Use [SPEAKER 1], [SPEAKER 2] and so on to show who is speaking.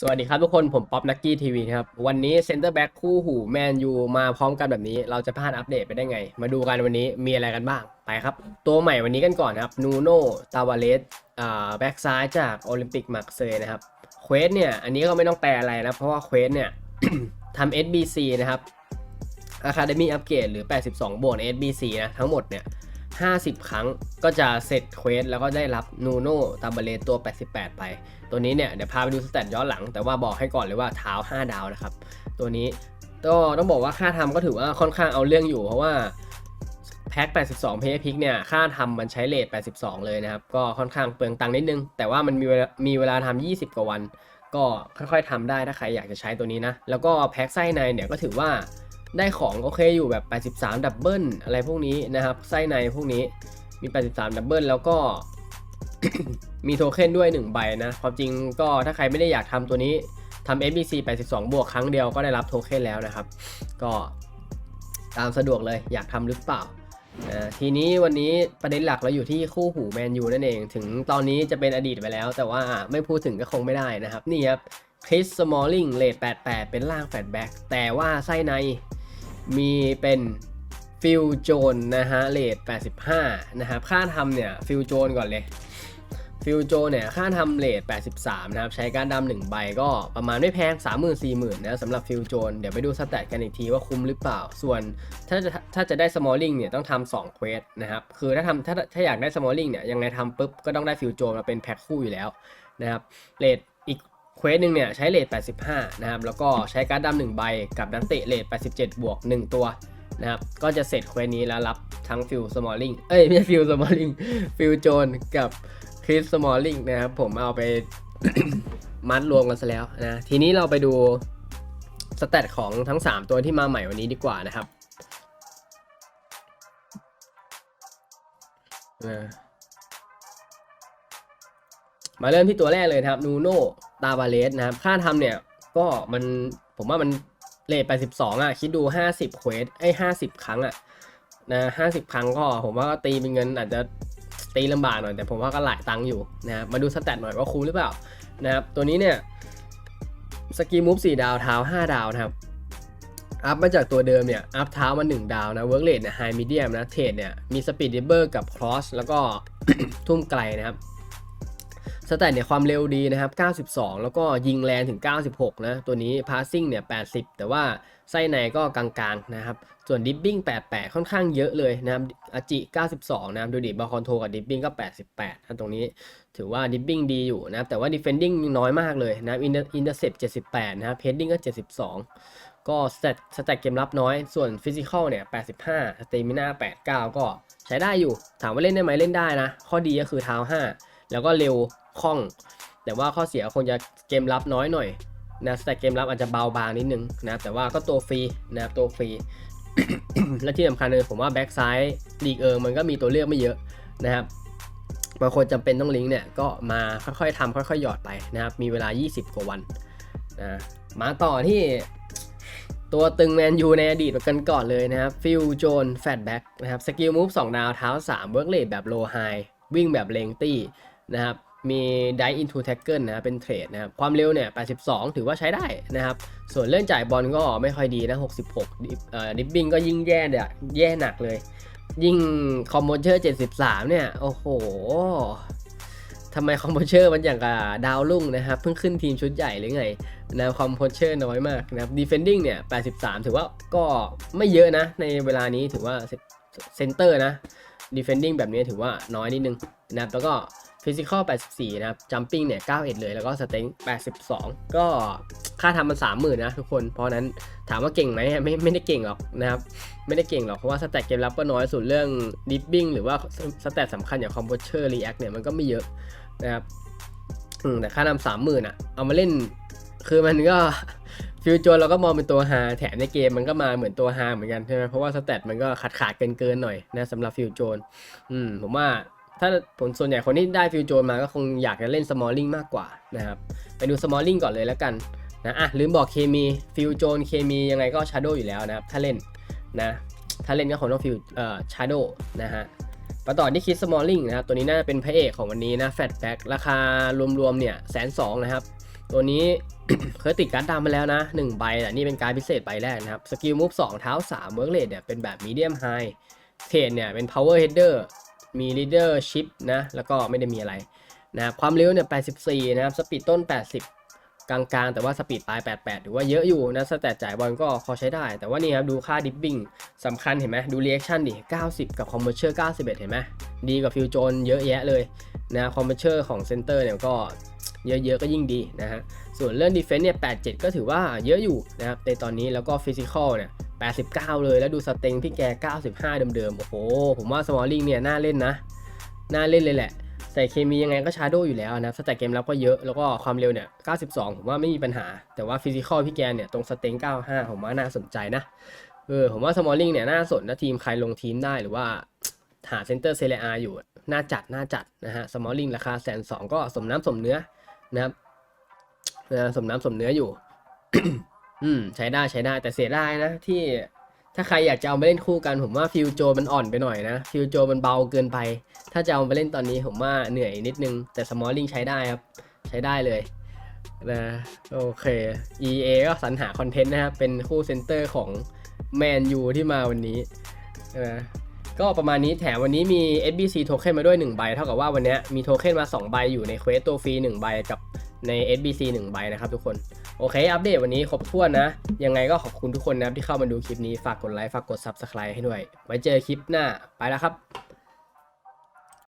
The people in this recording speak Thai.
[SPEAKER 1] สวัสดีครับทุกคนผมป๊อปนักกี้ทีวีครับ วันนี้เซนเตอร์แบ็กคู่หูแมนยูมาพร้อมกันแบบนี้ เราจะพลาดอัปเดตไปได้ไง มาดูกันวันนี้มีอะไรกันบ้าง ไปครับ ตัวใหม่วันนี้กันก่อนครับนูโน่ตาวาเลสอ่าแบ็กซ้ายจากโอลิมปิกมักเซยนะครับเควสเนี่ยอันนี้ก็ไม่ต้องแปลอะไรนะ เพราะว่าเควสเนี่ยทำ SBC นะครับ Academy Upgrade หรือ 82 บวก SBC นะทั้งหมดเนี่ย 50 ครั้งก็จะเสร็จเควสแล้วก็ได้รับนูโนตาบเลตัว 88 ไป ตัวนี้เนี่ยเดี๋ยวพาไปดูสแตทย้อนหลัง แต่ว่าบอกให้ก่อนเลยว่าเท้า 5 ดาวนะครับ ตัวนี้ก็ต้องบอกว่าค่าทำก็ถือว่าค่อนข้างเอาเรื่องอยู่ เพราะว่าแพ็ค82 เพย์พิกเนี่ยค่าทำมันใช้เลท82 เลยนะครับ ก็ค่อนข้างเปลืองตังค์นิดนึง แต่ว่ามันมีเวลามีเวลาทำ20 กว่าวัน ก็ค่อยๆทำได้ถ้าใครอยากจะใช้ตัวนี้นะ แล้วก็แพ็คไส้ในเนี่ยก็ถือว่า ได้ของโอเคอยู่แบบ 83 ดับเบิลอะไรพวกนี้นะครับ ไส้ในพวกนี้มี 83 ดับเบิลแล้วก็ มีโทเค็นด้วย 1 ใบนะความจริงก็ถ้าใครไม่ได้อยากทำตัวนี้ทำ FBC 82 บวกครั้งเดียวก็ได้รับโทเค็นแล้วนะครับ ก็ตามสะดวกเลยอยากทำหรือเปล่าอ่าทีนี้วันนี้ประเด็นหลักเราอยู่ที่คู่หูแมนยูนั่นเอง ถึงตอนนี้จะเป็นอดีตไปแล้ว แต่ว่าไม่พูดถึงก็คงไม่ได้นะครับ นี่ครับคริสสมอลลิงเลท88 เป็นล่างแฟลตแบ็กแต่ว่าไส้ใน มีเป็นฟิลโจนนะฮะเลท85 นะครับ ค่าทำเนี่ยฟิลโจนก่อนเลยฟิลโจนเนี่ยค่าทำเลท83 นะครับ ใช้การดำหนึ่งใบก็ประมาณไม่แพง 30,000 40,000นะสำหรับฟิลโจนเดี๋ยวไปดูสแตทกันอีกทีว่าคุ้มหรือเปล่า ส่วนถ้าจะถ้าจะได้ smalling เนี่ยต้องทำ2เควสนะครับ คือถ้าทำถ้าถ้าอยากได้ smalling เนี่ยยังไงทำปุ๊บก็ต้องได้ฟิลโจนมาเป็นแพ็คคู่อยู่แล้วนะครับเลท ควสหนึ่งเนี่ยใช้เลท85 นะครับ แล้วก็ใช้การ์ดดำหนึ่งใบกับนักเตะเลท87 บวก 1 ตัวนะครับ ก็จะเสร็จเควสนี้แล้วรับทั้งฟิลสมอลลิงเอ้ยไม่ใช่ฟิลสมอลลิงฟิลโจนกับคริสสมอลลิงนะครับ ผมเอาไปมัดรวมกันซะแล้วนะ ทีนี้เราไปดูสเตตของทั้ง 3 ตัวที่มาใหม่วันนี้ดีกว่านะครับมาเริ่มที่ตัวแรกเลยนะครับนูโน ตาบาเลสนะครับ ค่าทำเนี่ยก็มันผมว่ามันเลท82อะ คิดดู 50เควสไอ้50 ครั้งอะนะ50 ครั้งก็ผมว่าก็ตีเป็นเงินอาจจะตีลำบากหน่อยแต่ผมว่าก็หลายตังค์อยู่นะครับมาดูสแตทหน่อยว่าคุ้มหรือเปล่านะครับตัวนี้เนี่ยสกีมูฟ4ดาวเท้า 5 ดาวนะครับอัพมาจากตัวเดิมเนี่ยอัพเท้ามา1ดาวนะเวิร์กเลทเนี่ยไฮมีเดียมนะเทรดเนี่ยมีสปีดดิเบอร์กับครอสแล้วก็ทุ่มไกลนะครับ สแตทเนี่ยความเร็วดีนะครับ 92 แล้วก็ยิงแรงถึง 96 นะ ตัวนี้ passing เนี่ย 80 แต่ว่าไส้ในก็กลางๆนะครับ ส่วนดิ b บิ้ง88 ค่อนข้างเยอะเลยนะครับอาจิ 92 นะครับ ดูดิบอลคอนโทรกับดิ b บิ้งก็ 88นะตรงนี้ถือว่าดิ b บิ้งดีอยู่นะครับ แต่ว่า defending น้อยมากเลยนะครับ Inter- intercept 78 นะครับ heading ก็ 72 ก็สแตทสแตทเกมรับน้อย ส่วน physical เนี่ย 85 stamina 89 ก็ใช้ได้อยู่ ถามว่าเล่นได้ไหมเล่นได้นะ ข้อดีก็คือเท้า 5 แล้วก็เร็ว คล่อง แต่ว่าข้อเสียคงจะเกมรับน้อยหน่อยนะแต่เกมรับอาจจะเบาบางนิดนึงนะแต่ว่าก็ตัวฟรีนะตัวฟรี และที่สำคัญเลยผมว่าแบ็กซ้ายลีกเอิงมันก็มีตัวเลือกไม่เยอะนะครับบางคนจำเป็นต้องลิงก์เนี่ยก็มาค่อยๆทำค่อยๆหยอดไปนะครับมีเวลา 20 กว่าวันนะมาต่อที่ตัวตึงแมนยูในอดีตกันก่อนเลยนะครับฟิลโจนแฟตแบ็กนะครับสกิลมูฟ2ดาวเท้า 3 เวิร์กเลทแบบโลไฮวิ่งแบบเลงตี้นะครับ มี die into tackle นะเป็นเทรดนะครับความเร็วเนี่ย 82 ถือว่าใช้ได้นะครับ ส่วนเรื่องจ่ายบอลก็ไม่ค่อยดีนะ 66ดิฟเอ่อดิฟบิงก็ยิ่งแย่เดแย่หนักเลย ยิ่งคอมโบเชอร์ 73 เนี่ย โอ้โหทำไมคอมโบเชอร์มันอย่างกับดาวรุ่งนะครับ เพิ่งขึ้นทีมชุดใหญ่หรือไงนะคอมโบเชอร์น้อยมากนะครับ defending เนี่ย 83 ถือว่าก็ไม่เยอะนะ ในเวลานี้ถือว่าเซนเตอร์นะ defending แบบนี้ถือว่าน้อยนิดนึงนะครับแล้วก็ physical 84 นะครับ jumping เนี่ย 91 เลย แล้วก็ strength 82 ก็ค่าทำมัน 30,000 นะทุกคน เพราะนั้นถามว่าเก่งไหมไม่ไม่ได้เก่งหรอกนะครับ ไม่ได้เก่งหรอก เพราะว่าสแตทเกมรับก็น้อยส่วนเรื่อง dipping หรือว่าสแตทสำคัญอย่าง composure react เนี่ยมันก็ไม่เยอะนะครับแต่ค่าทำ30,000อะ เอามาเล่นคือมันก็ ฟิวโจนเราก็มองเป็นตัวฮาแถมในเกมมันก็มาเหมือนตัวฮาเหมือนกันใช่ไหมเพราะว่าสแตทมันก็ขาดขาดเกินเกินๆหน่อยนะสำหรับฟิวโจนอืมผมว่าถ้าผลส่วนใหญ่คนที่ได้ฟิวโจนมาก็คงอยากจะเล่นสมอลลิงมากกว่านะครับไปดูสมอลลิงก่อนเลยแล้วกันนะอะลืมบอกเคมีฟิวโจนเคมียังไงก็ชาร์โดอยู่แล้วนะครับถ้าเล่นนะถ้าเล่นก็คงต้องฟิวเอ่อชาร์โดนะฮะมาต่อที่คิดสมอลลิงนะครับตัวนี้น่าจะเป็นพระเอกของวันนี้นะแฟตแบ็กราคารวมๆเนี่ยแสนสองนะครับ ตัวนี้เคยติดการ์ดดำมาแล้วนะ 1 ใบแต่นี่เป็นการดพิเศษใบแรกนะครับ สกิลมูฟ2เท้า3เวิร์กเลดเนี่ยเป็นแบบมีเดียมไฮเทรดเนี่ยเป็น power header มี leadership นะ แล้วก็ไม่ได้มีอะไรนะคความเร็วเนี่ย 84 นะครับ สปีดต้น 80 กลางๆ แต่ว่าสปีดปลาย 88 ถือว่าเยอะอยู่นะ สแตทจ่ายบอลก็พอใช้ได้ แต่ว่านี่ครับ ดูค่าดิฟบิ้งสำคัญเห็นไหม ดู reaction ดิ 90 กับ commercial 91 เห็นไหม ดีกว่าฟิวโจนเยอะแยะเลย นะคอมเมอร์เชอร์ของเซนเตอร์เนี่ยก็เยอะๆก็ยิ่งดีนะฮะ ส่วนเรื่อง defense เนี่ย 87 ก็ถือว่าเยอะอยู่นะครับ ในตอนนี้แล้วก็ physical เนี่ย 89 เลย แล้วดูสเต็งพี่แก 95 เดิมๆ โอ้โห ผมว่า smalling เนี่ย น่าเล่นนะ น่าเล่นเลยแหละ ใส่เคมียังไงก็ชาร์โดอยู่แล้วนะครับสแต็กเกมรับก็เยอะ แล้วก็ความเร็วเนี่ย 92 ผมว่าไม่มีปัญหา แต่ว่า physical พี่แกเนี่ย ตรงสเต็ง 95 ผมว่าน่าสนใจนะ เออ ผมว่า smalling เนี่ย น่าสนนะทีมใครลงทีมได้หรือว่าหาเซนเตอร์เซเรียอยู่ น่าจัดน่าจัดนะฮะ smalling ราคาแสนสองก็สมน้ำสมเนื้อนะครับสมน้ำสมเนื้ออยู่ อืมใช้ได้ใช้ได้แต่เสียดายนะที่ถ้าใครอยากจะเอามาเล่นคู่กันผมว่าฟิวโจมันอ่อนไปหน่อยนะฟิวโจมันเบาเกินไป ถ้าจะเอามาเล่นตอนนี้ผมว่าเหนื่อยนิดนึง แต่สมอลลิงใช้ได้ครับ ใช้ได้เลยนะโอเค EA ก็สรรหาคอนเทนต์นะครับเป็นคู่เซนเตอร์ของแมนยูที่มาวันนี้นะ ก็ประมาณนี้แถมวันนี้มี SBC โทเค็นมาด้วย 1 ใบ เท่ากับว่าวันนี้มีโทเค็นมา 2 ใบอยู่ในเควสตัวฟรี 1 ใบกับใน SBC 1 ใบนะครับทุกคน โอเค อัปเดตวันนี้ครบถ้วนนะ ยังไงก็ขอบคุณทุกคนนะครับที่เข้ามาดูคลิปนี้ ฝากกดไลค์ ฝากกด Subscribe ให้ด้วย ไว้เจอคลิปหน้า ไปแล้วครับ